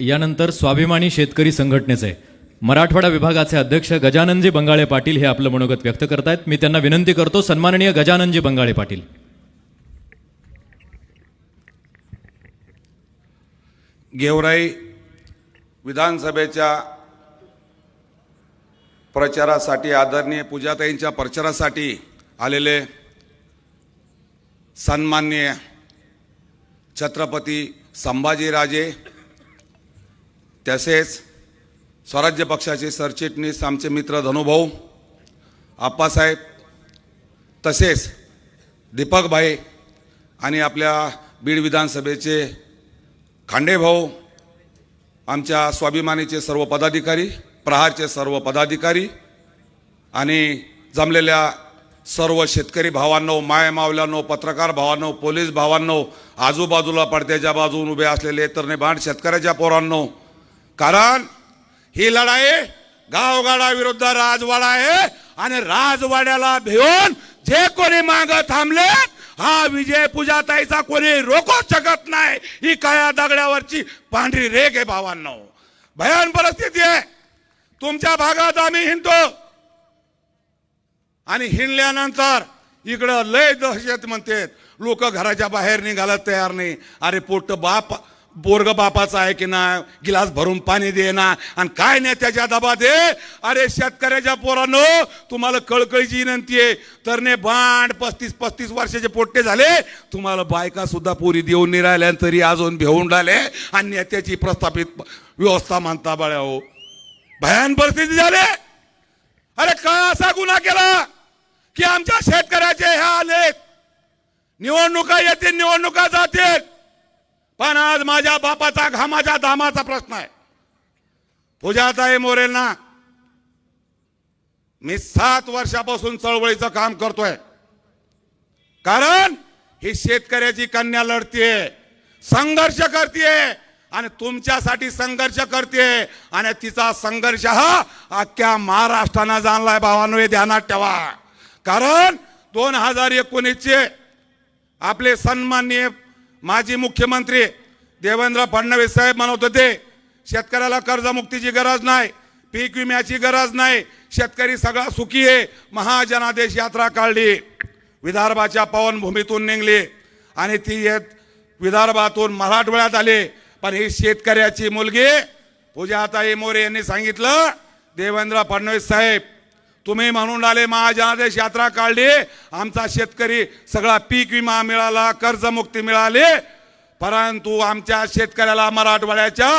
यानंतर स्वाभिमानी शेतकरी संघटनेचे मराठवाडा विभागाचे अध्यक्ष गजाननजी बंगाळे पाटील हे आपलं मनोगत व्यक्त करतायत. मी त्यांना विनंती करतो सन्माननीय गजाननजी बंगाळे पाटील. गेवराई विधानसभेच्या प्रचारासाठी आदरणीय पूजाताईंच्या प्रचारासाठी आलेले सन्मान्य छत्रपती संभाजीराजे तसेच स्वराज्य पक्षाचे सरचिटणीस आमचे मित्र धनुभाऊ आप्पासाहेब तसेच दीपकभाई आणि आपल्या बीड विधानसभेचे खांडेभाऊ आमच्या स्वाभिमानीचे सर्व पदाधिकारी प्रहारचे सर्व पदाधिकारी आणि जमलेल्या सर्व शेतकरी भावांनो मायमावल्यांनो पत्रकार भावांनो पोलीस भावांनो आजूबाजूला पडद्याच्या बाजून उभे असलेले तरणे बाण शेतकऱ्याच्या पोरांनो कारण ही लढाई गावगाडा विरुद्ध राजवाडा आहे आणि राजवाड्याला भिवून जे कोणी माग थांबले हा विजय पूजाताईचा कोणी रोखू शकत नाही. ही काया दगड्यावरची पांढरी रेख आहे भावांनो. भयान परिस्थिती आहे. तुमच्या भागात आम्ही हिंडतो. आणि हिंडल्यानंतर इकडं लय दहशत म्हणते लोक घराच्या बाहेर निघायला तयार नाही. अरे पोट बाप बोरग बापाचा आहे की ना गिलास भरून पाणी दे ना. आणि काय नाही त्याच्या दबा दे. अरे शेतकऱ्याच्या पोरांनो तुम्हाला कळकळीची विनंती आहे. तर ने बांड पस्तीस पस्तीस वर्षाचे पोट्टे झाले. तुम्हाला बायका सुद्धा पोरी देऊन निराल्या राहिल्या आणि तरी अजून भेऊन राहिले. आणि नेत्याची प्रस्थापित व्यवस्था मानता बाळ्या हो. भयान परिस्थिती झाली. अरे का असा गुन्हा केला की आमच्या शेतकऱ्याचे हे आले निवडणुका येतील निवडणुका जातील. पण आज माझ्या बापाचा घामाच्या धामाचा प्रश्न आहे. पूजाताई मोरेंना मी सात वर्षापासून चळवळीचं काम करतोय. कारण ही शेतकऱ्याची कन्या लढतीये संघर्ष करतीये आणि तुमच्यासाठी संघर्ष करतेय आणि तिचा संघर्ष हा अख्ख्या महाराष्ट्रानं जाणलाय भावांनो हे ध्यानात ठेवा. कारण दोन हजार एकोणीसचे आपले सन्माननीय माजी मुख्यमंत्री देवेंद्र फडणवीस साहेब म्हणत होते शेतकऱ्याला कर्जमुक्तीची गरज नाही पीक विम्याची गरज नाही शेतकरी सगळा सुखी आहे महाजनादेश यात्रा काढली. विदर्भाच्या पवनभूमीतून निघली आणि ती येत विदर्भातून मराठवाड्यात आली. पण ही शेतकऱ्याची मुलगी पूजाताई मोरे यांनी सांगितलं देवेंद्र फडणवीस साहेब तुम्ही म्हणून आले महाजनादेश यात्रा काढली आमचा शेतकरी सगळा पीक विमा मिळाला कर्जमुक्ती मिळाली परंतु आमच्या शेतकऱ्याला मराठवाड्याच्या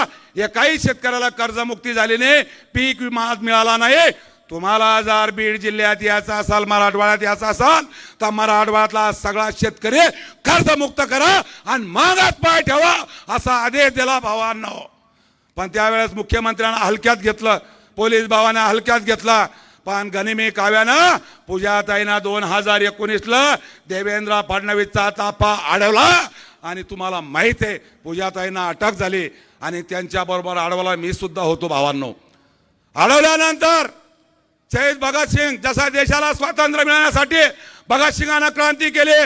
एकाही शेतकऱ्याला कर्जमुक्ती झाली नाही पीक विमा मिळाला नाही. तुम्हाला जर बीड जिल्ह्यात यायचा असाल मराठवाड्यात यायचा असाल तर मराठवाड्यातला सगळा शेतकरी कर्जमुक्त करा आणि मागात पाय ठेवा असा आदेश दिला भावांना. पण त्यावेळेस मुख्यमंत्र्यांना हलक्यात घेतलं पोलीस भावानं हलक्यात घेतला पण गनिमी काव्यानं पूजाताईनं दोन हजार एकोणीसला देवेंद्र फडणवीसचा ताफा अडवला. आणि तुम्हाला माहीत आहे पूजाताईंना अटक झाली आणि त्यांच्याबरोबर अडवला मी सुद्धा होतो भावांनो. अडवल्यानंतर शहीद भगतसिंग जसा देशाला स्वातंत्र्य मिळवण्यासाठी भगतसिंगानं क्रांती केली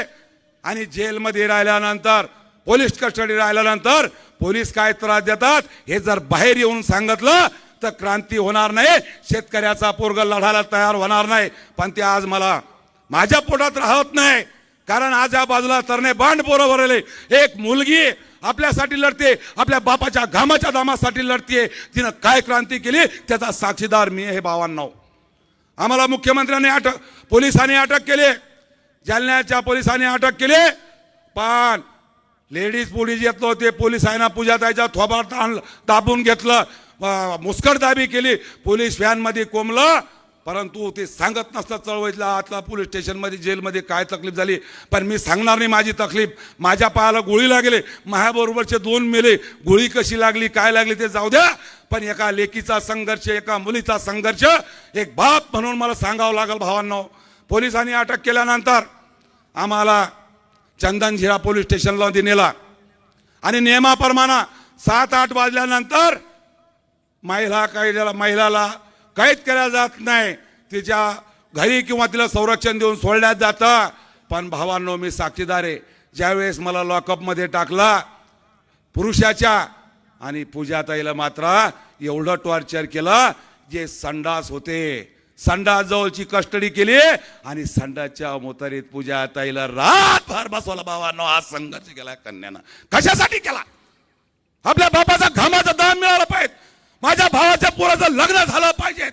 आणि जेलमध्ये राहिल्यानंतर पोलीस कस्टडी राहिल्यानंतर पोलीस काय त्रास देतात हे जर बाहेर येऊन सांगितलं तर क्रांती होणार नाही. शेतकऱ्याचा पोरग लढायला तयार होणार नाही. पण ते आज मला माझ्या पोटात राहत नाही. कारण आज या बाजूला तरणे बांड पोरं भरले. एक मुलगी आपल्यासाठी लढते. आपल्या बापाच्या घामाच्या दामासाठी लढते. तिनं काय क्रांती केली? त्याचा साक्षीदार मी हे भावांना. आम्हाला मुख्यमंत्र्यांनी अटक पोलिसांनी अटक केली. जालन्याच्या पोलिसांनी अटक केली. पण लेडीज पोलीस येत नव्हते पोलिसांना पूजाताईच्या थोबार ताण दाबून घेतलं. मुस्कटदाबी केली. पोलीस व्हॅनमध्ये कोंबलं. परंतु ते सांगत नसतं चळवळीतला आतला पोलीस स्टेशनमध्ये जेलमध्ये काय तकलीफ झाली. पण मी सांगणार नाही माझी तकलीफ. माझ्या पायाला गोळी लागली. माझ्याबरोबरचे दोन मेले. गोळी कशी लागली काय लागली ते जाऊ द्या. पण एका लेकीचा संघर्ष एका मुलीचा संघर्ष एक बाप म्हणून मला सांगावं लागेल भावांना. पोलिसांनी अटक केल्यानंतर आम्हाला चंदनझिरा पोलीस स्टेशनला नेला आणि नियमाप्रमाणे सात आठ वाजल्यानंतर महिला कैद्याला महिलाला कैद केल्या जात नाही. तिच्या घरी किंवा तिला संरक्षण देऊन सोडण्यात जातं. पण भावांनो मी साक्षीदार आहे. ज्यावेळेस मला लॉकअपमध्ये टाकला पुरुषाच्या आणि पूजाताईला मात्र एवढं टॉर्चर केलं जे संडास होते. संडाजवळची कस्टडी केली आणि संडाच्या मोतारीत पूजाताईला रातभर बसवला भावांनो हा संघर्ष केला कन्यानं. कशासाठी केला? आपल्या बापाचा घामाचा दाम मिळालं पाहिजे. माझ्या भावाच्या पोराचं लग्न झालं पाहिजे.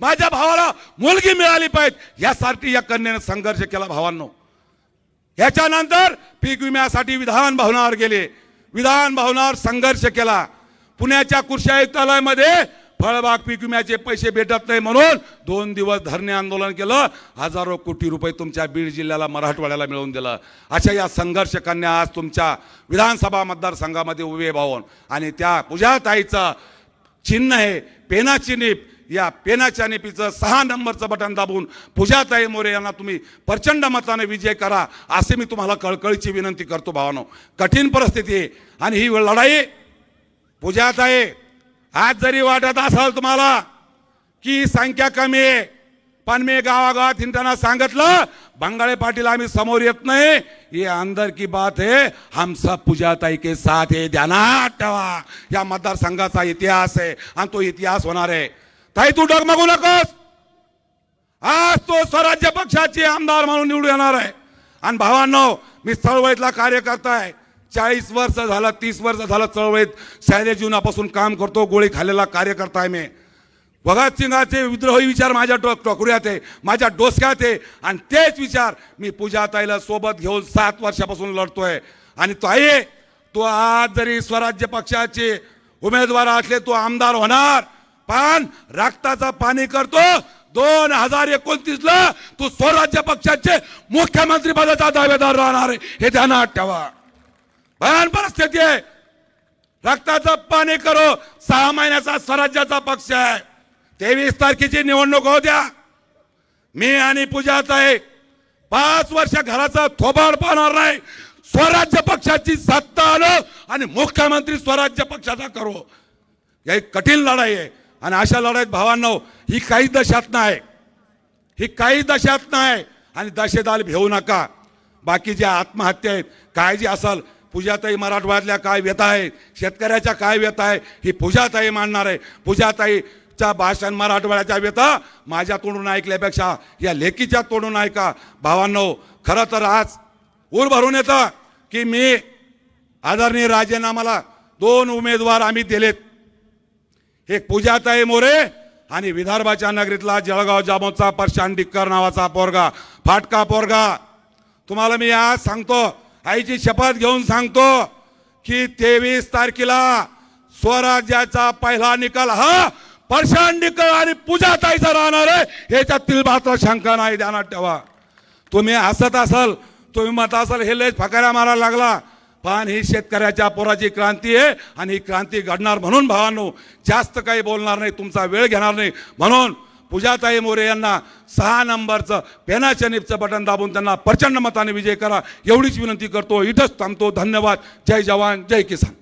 माझ्या भावाला मुलगी मिळाली पाहिजे. यासाठी या कन्यानं संघर्ष केला भावांनो. ह्याच्यानंतर पीक विम्यासाठी विधान भवनावर गेले. विधान भवनावर संघर्ष केला. पुण्याच्या कृषी आयुक्तालयामध्ये फळबाग पीक विम्याचे पैसे भेटत नाही म्हणून दोन दिवस धरणे आंदोलन केलं. हजारो कोटी रुपये तुमच्या बीड जिल्ह्याला मराठवाड्याला मिळवून दिलं. अशा या संघर्षकांनी आज तुमच्या विधानसभा मतदारसंघामध्ये उभे भावून आणि त्या पूजाताईचं चिन्ह आहे पेनाची निप या पेनाच्या निपीचं सहा नंबरचं बटन दाबून पूजाताई मोरे यांना तुम्ही प्रचंड मताने विजय करा असे मी तुम्हाला कळकळीची विनंती करतो भावानो. कठीण परिस्थिती आहे आणि ही लढाई पूजाताई आज जरी वाटत असाल तुम्हाला की संख्या कमी आहे पण मी गावागावात हिंडताना सांगितलं बंगाळे पाटील आम्ही समोर येत नाही. ये अंदर की बात है हम सब पूजाताई के साथ हे ध्यानात ठेवा. या मतदारसंघाचा इतिहास आहे आणि तो इतिहास होणार आहे. ताई तू डगमगू नकोस. आज तो स्वराज्य पक्षाचे आमदार म्हणून निवडून येणार आहे. आणि भावांनो मी चळवळीतला कार्यकर्ता आहे. चाळीस वर्ष झालं तीस वर्ष झालं चळवळीत. शैलेश जीवनापासून काम करतो गोळी खाल्लेला कार्यकर्ता आहे मी. भगतसिंगाचे विद्रोही विचार माझ्या डो टोकऱ्यात आहे माझ्या डोसक्यात आहे. आणि तेच विचार मी पूजाताईला सोबत घेऊन सात वर्षापासून लढतोय. आणि तो आहे तो आज जरी स्वराज्य पक्षाचे उमेदवार असले तो आमदार होणार. पण रक्ताचा पाणी करतो. दोन हजार एकोणतीस ला तू स्वराज्य पक्षाचे मुख्यमंत्री पदाचा दावेदार राहणार आहे. हे ध्यानात ठेवा. भयान परिस्थिती आहे रक्ताचं पाणी करो. सहा महिन्याचा स्वराज्याचा पक्ष आहे. तेवीस तारखेची निवडणूक होऊ द्या. मी आणि पूजाच आहे पाच वर्ष घराचा थोबाड पाहणार नाही. स्वराज्य पक्षाची सत्ता आलो आणि मुख्यमंत्री स्वराज्य पक्षाचा करो. या एक कठीण लढाई आहे. आणि अशा लढाईत भावांनो ही काही दशात नाही. ही काही दशात नाही. आणि दशेदाल भेऊ नका. बाकी ज्या आत्महत्या आहेत काय जे असाल पूजाताई मराठवाड्यातल्या काय व्यथा आहे शेतकऱ्याच्या काय व्यथा आहे ही पूजाताई मांडणार आहे. पूजाताईच्या भाषण मराठवाड्याच्या व्यथा माझ्या तोंडून ऐकल्यापेक्षा या लेकीच्या तोंडून ऐका. भावांनो खरं तर आज ऊर भरून येतं की मी आदरणीय राजीनामाला दोन उमेदवार आम्ही दिलेत. एक पूजाताई मोरे आणि विदर्भाच्या नगरीतला जळगाव जामोदचा परशान डिक्कर नावाचा पोरगा. फाटका पोरगा. तुम्हाला मी आज सांगतो आईची शपथ घेऊन सांगतो की तेवीस तारखेला स्वराज्याचा पहिला निकाल हा परशान निकाल आणि पूजा ताईचा राहणार आहे. ह्याच्यातील मात्र शंका नाही ध्यानात ठेवा तुम्ही हसत असाल तुम्ही मत असाल हे लयच फकाऱ्या मारायला लागला. पण ही शेतकऱ्याच्या पोराची क्रांती आहे आणि ही क्रांती घडणार म्हणून भावांनो जास्त काही बोलणार नाही तुमचा वेळ घेणार नाही. म्हणून पूजाताई मोरे यांना सहा नंबरचं पेनाच्या निपचं बटन दाबून त्यांना प्रचंड मताने विजय करा. एवढीच विनंती करतो. इथंच थांबतो. धन्यवाद. जय जवान जय किसान.